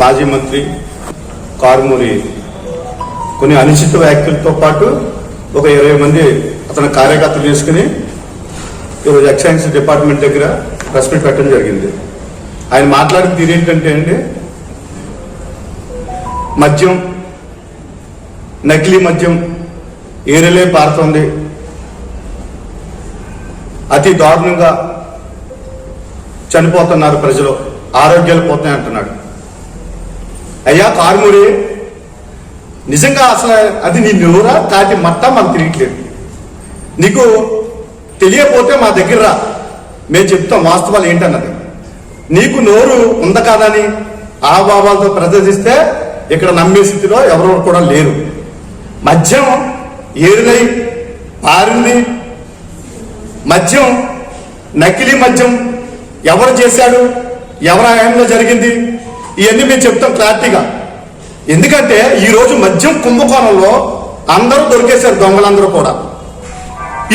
మాజీ మంత్రి కారుమూరి కొన్ని అనిశ్చిత వ్యాఖ్యలతో పాటు ఒక ఇరవై మంది అతని కార్యకర్తలు చేసుకుని ఈరోజు ఎక్సైజ్ డిపార్ట్మెంట్ దగ్గర ప్రెస్ మీట్ పెట్టడం జరిగింది. ఆయన మాట్లాడిన తీరు ఏంటంటే అండి మద్యం నకిలీ మద్యం ఏరిలే పారుతుంది. అతి దారుణంగా చనిపోతున్నారు ప్రజలు ఆరోగ్యాలు పోతాయి అంటున్నాడు అయ్యా కారుమూరి నిజంగా అసలు అది నీ నోరా? తాటి మట్ట మాకు తిరగట్లేదు నీకు తెలియకపోతే మా దగ్గర రా. మేము చెప్తాం వాస్తవాలు ఏంటన్నది. నీకు నోరు ఉంద కాదని ఆ భావాలతో ప్రదర్శిస్తే ఇక్కడ నమ్మే స్థితిలో ఎవరు కూడా లేరు. మద్యం ఏరులై పారింది. మద్యం నకిలీ మద్యం ఎవరు చేశాడు? ఎవరి హయాంలో జరిగింది? ఇవన్నీ మేము చెప్తాం క్లారిటీగా. ఎందుకంటే ఈరోజు మద్యం కుంభకోణంలో అందరూ దొరికేశారు దొంగలందరూ కూడా.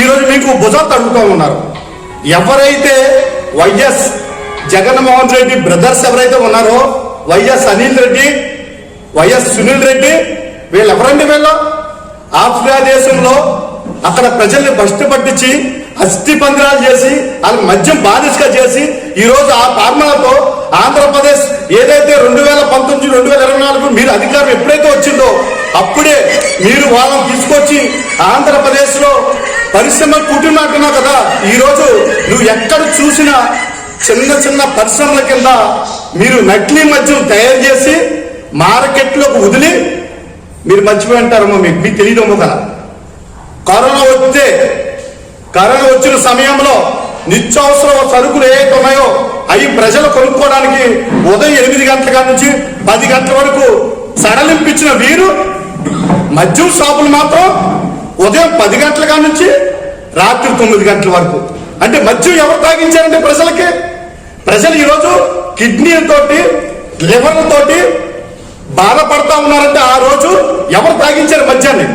ఈరోజు మీకు భుజాలు తడుగుతూ ఉన్నారు. ఎవరైతే వైఎస్ జగన్మోహన్ రెడ్డి బ్రదర్స్ ఎవరైతే ఉన్నారో వైఎస్ అనిల్ రెడ్డి వైఎస్ సునీల్ రెడ్డి వీళ్ళు ఎవరండి వీళ్ళు? ఆఫ్రికా దేశంలో అక్కడ ప్రజల్ని భ్రష్టు పట్టించి అస్థి పందిరాలు చేసి వాళ్ళకి మద్యం బాధిస్గా చేసి ఈరోజు ఆ ఫార్ములాతో ఆంధ్రప్రదేశ్ ఏదైతే రెండు వేల పంతొమ్మిది రెండు వేల ఇరవై నాలుగు మీరు అధికారం ఎప్పుడైతే వచ్చిందో అప్పుడే మీరు వాళ్ళని తీసుకొచ్చి ఆంధ్రప్రదేశ్లో పరిశ్రమ పుట్టినట్టున్నావు కదా ఈరోజు నువ్వు ఎక్కడ చూసినా చిన్న చిన్న పరిశ్రమల కింద మీరు నకిలీ మద్యం తయారు చేసి మార్కెట్లోకి వదిలి మీరు మర్చిపోయి అంటారమ్మో మీకు మీకు తెలియదేమో కదా. కరోనా వస్తే కరోనా వచ్చిన సమయంలో నిత్యావసర సరుకులు ఏవైతే ఉన్నాయో అవి ప్రజలు కొనుక్కోవడానికి ఉదయం ఎనిమిది గంటల కాడ నుంచి పది గంటల వరకు సడలింపించిన వీరు మద్యం షాపులు మాత్రం ఉదయం పది గంటల కాడ నుంచి రాత్రి తొమ్మిది గంటల వరకు. అంటే మద్యం ఎవరు తాగించారంటే ప్రజలకి? ప్రజలు ఈరోజు కిడ్నీలతోటి లివర్లతోటి బాధపడతా ఉన్నారంటే ఆ రోజు ఎవరు తాగించారు మద్యాన్ని?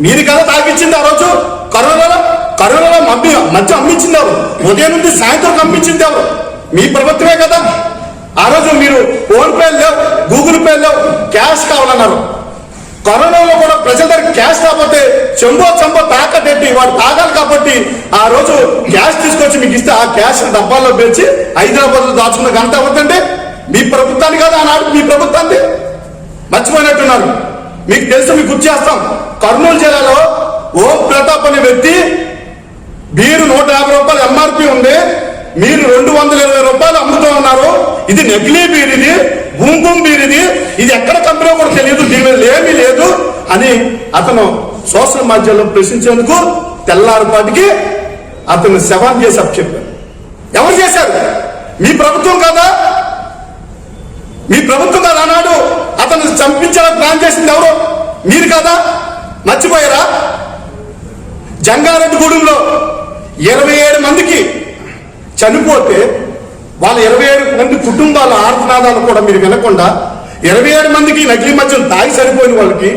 మీరు కదా తాగించింది ఆ రోజు? కరోనాలో కరోనాలో మబ్బి మద్యం అమ్మించింది ఎవరు? ఉదయం నుండి సాయంత్రం అమ్మించింది ఎవరు? మీ ప్రభుత్వమే కదా. ఆ రోజు మీరు ఫోన్ పే లేవు గూగుల్ పే లేవు క్యాష్ కావాలన్నారు. కరోనాలో కూడా ప్రజల దగ్గర క్యాష్ కాకపోతే చెంబో చెంబో తాకటెట్టి వాడు తాగాలి కాబట్టి ఆ రోజు క్యాష్ తీసుకొచ్చి మీకు ఇస్తే ఆ క్యాష్ డబ్బాల్లో పెంచి హైదరాబాద్లో దాచుకున్న గంట అవుతుంటే మీ ప్రభుత్వాన్ని కాదు ఆనాడు మీ ప్రభుత్వాన్ని. మర్చిపోయినట్టున్నారు. మీకు తెలుసు మీకు గుర్తు చేస్తాం. కర్నూలు జిల్లాలో ఓం ప్రతాప్ అనే వ్యక్తి బీరు నూట యాభై రూపాయలు ఎంఆర్పి ఉంది మీరు రెండు వందల ఇరవై రూపాయలు అమ్ముతూ ఉన్నారు. ఇది నకిలీ బీర్ ఇది బూమ్ బీర్ ఇది. ఇది ఎక్కడ కంపెనీ కూడా తెలియదు దీని మీద ఏమీ లేదు అని అతను సోషల్ మాధ్యమంలో ప్రశ్నించేందుకు తెల్లారిపాటికి అతను శవాన్ చేసి చెప్పారు. ఎవరు చేశారు? మీ ప్రభుత్వం కదా? మీ ప్రభుత్వం కదా ఆనాడు అతను చంపించాలని ప్లాన్ చేసింది ఎవరు? మీరు కదా? మర్చిపోయారా? జంగారెడ్డిగూడెంలో ఇరవై ఏడు మందికి చనిపోతే వాళ్ళ ఇరవై ఏడు మంది కుటుంబాల ఆర్తనాదాలు కూడా మీరు వినకుండా ఇరవై ఏడు మందికి నకిలీ మద్యం తాగి సరిపోయిన వాళ్ళకి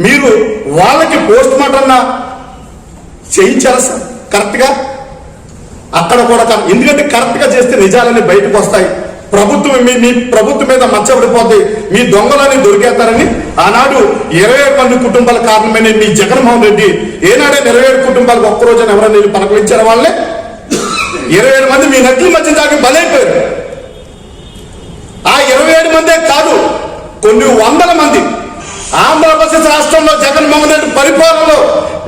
మీరు వాళ్ళకి పోస్ట్ మార్టం చేయించారా సార్? కరెక్ట్గా అక్కడ కూడా ఎందుకంటే కరెక్ట్గా చేస్తే నిజాలన్నీ బయటకు వస్తాయి. ప్రభుత్వం మీ మీ ప్రభుత్వం మీద మచ్చబడిపోతే మీ దొంగలని దొరికేస్తారని ఆనాడు ఇరవై ఏడు మంది కుటుంబాల కారణమైన మీ జగన్మోహన్ రెడ్డి ఏనాడే ఇరవై ఏడు కుటుంబాలకు ఒక్కరోజు ఎవరైనా పలకరించారు వాళ్ళే ఇరవై ఏడు మంది మీ నకిలీ మధ్య దాకా బలైపోయారు. ఆ ఇరవై ఏడు మందే కాదు కొన్ని వందల మంది ఆంధ్రప్రదేశ్ రాష్ట్రంలో జగన్మోహన్ రెడ్డి పరిపాలనలో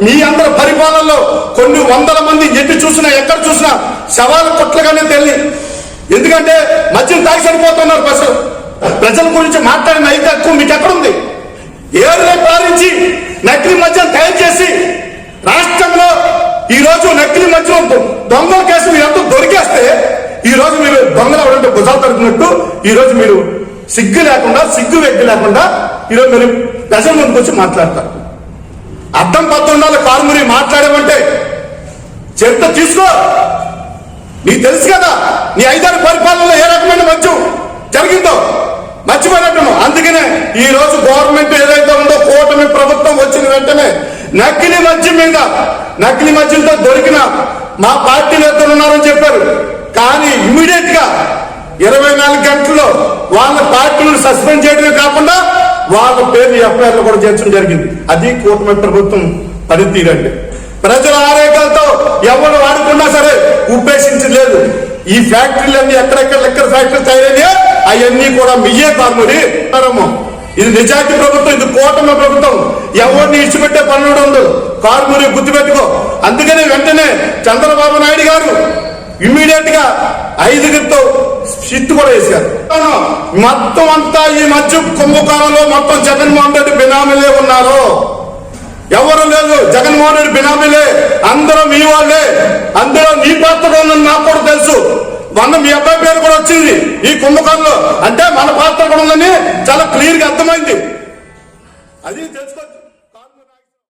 మీ అందరి పరిపాలనలో కొన్ని వందల మంది ఎటు చూసినా ఎక్కడ చూసినా శవాల కొట్లగానే తెలియదు ఎందుకంటే మద్యం తాగి సరిపోతున్నారు ప్రజలు. ప్రజల గురించి మాట్లాడిన అయితే ఎక్కువ మీకు ఎక్కడుంది? ఏరులే పాలించి నకిలీ మద్యం తయారు చేసి రాష్ట్రంలో ఈ రోజు నకిలీ మద్యం దొంగ కేసు మీరు ఎంతో దొరికేస్తే ఈ రోజు మీరు దొంగలు ఎవరంటే భుజాలు తడుపునట్టు ఈ రోజు మీరు సిగ్గు లేకుండా సిగ్గు వెగ్గు లేకుండా ఈరోజు మీరు ప్రజల ముందుకు వచ్చి మాట్లాడతారు. అర్థం పద్ధతి ఉండాలి కారుమురి మాట్లాడేమంటే చరిత్ర తీసుకో. నీకు తెలుసు కదా నీ ఐదారు పరిపాలనలో ఏ రకమైన మద్యం జరిగిందో? మర్చిపోయినట్టును అందుకనే ఈ రోజు గవర్నమెంట్ ఏదైతే ఉందో కూటమి ప్రభుత్వం వచ్చిన వెంటనే నకిలీ మద్యం మీద నకిలీ మద్యంతో దొరికిన మా పార్టీ నేతలు ఉన్నారని చెప్పారు. కానీ ఇమ్మీడియట్గా ఇరవై నాలుగు గంటల్లో వాళ్ళ పార్టీలను సస్పెండ్ చేయడమే కాకుండా వాళ్ళ పేరు ఎఫ్ఐఆర్లు కూడా చేర్చడం జరిగింది. అది కూటమి ప్రభుత్వం పనితీరండి. ప్రజల ఆరోగ్యాలతో ఎవరు వాడుకున్నా సరే ఉపేక్షించలేదు ఈ ఫ్యాక్టరీలన్నీ ఎక్కడెక్కడ లెక్కల ఫ్యాక్టరీలు తయారయ్యా అవన్నీ కూడా మీయే కార్మూరి ఇది నిజాతి ప్రభుత్వం ఇది కూటమి ప్రభుత్వం ఎవరిని ఇచ్చిపెట్టే పనులు ఉండదు. కార్మూరి గుర్తుపెట్టుకో. అందుకనే వెంటనే చంద్రబాబు నాయుడు గారు ఇమ్మీడియట్గా ఐదుగురితో షిఫ్ట్ కూడా వేశారు మొత్తం అంతా ఈ మధ్య కుంభకోణంలో మొత్తం జగన్మోహన్ రెడ్డి బినామీలే ఉన్నారు. ఎవరు లేదు జగన్మోహన్ రెడ్డి బినామీలే. అందరూ మీ వాళ్ళే. అందరూ నీ పాత్ర ఉందని నాకు కూడా తెలుసు. మొన్న మీ అబ్బాయి పేరు కూడా వచ్చింది ఈ కుంభకోణంలో. అంటే మన పాత్ర కూడా ఉందని చాలా క్లియర్గా అర్థమైంది. అది తెలుసుకో